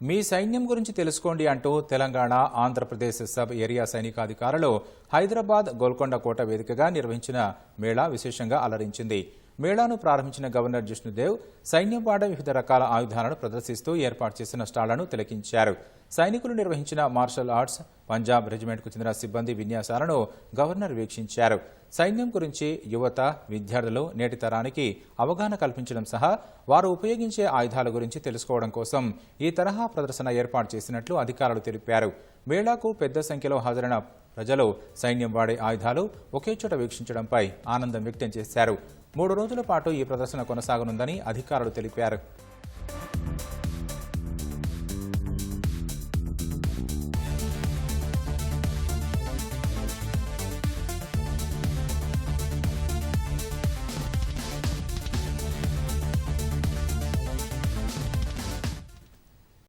మీ సైన్యం గురించి తెలుసుకోండి అంటూ తెలంగాణ ఆంధ్రప్రదేశ్ సబ్ ఏరియా సైనికాధికారులు హైదరాబాద్ గోల్కొండ కోట వేదికగా నిర్వహించిన మేళా విశేషంగా అలరించింది. మేళాను ప్రారంభించిన గవర్నర్ జిష్ణుదేవ్ సైన్యం వాడే వివిధ రకాల ఆయుధాలను ప్రదర్శిస్తూ ఏర్పాటు చేసిన స్టాళ్ళను తిలకించారు. సైనికులు నిర్వహించిన మార్షల్ ఆర్ట్స్ పంజాబ్ రెజిమెంట్కు చెందిన సిబ్బంది విన్యాసాలను గవర్నర్ వీక్షించారు. సైన్యం గురించి యువత విద్యార్థులు నేటి తరానికి అవగాహన కల్పించడం సహా వారు ఉపయోగించే ఆయుధాల గురించి తెలుసుకోవడం కోసం ఈ తరహా ప్రదర్శన ఏర్పాటు చేసినట్లు అధికారులు తెలిపారు. మేళాకు పెద్ద సంఖ్యలో హాజరైన ప్రజలు సైన్యం వాడే ఆయుధాలు ఒకే చోట వీక్షించడంపై ఆనందం వ్యక్తం చేశారు. మూడు రోజుల పాటు ఈ ప్రదర్శన కొనసాగనుందని అధికారులు తెలిపారు.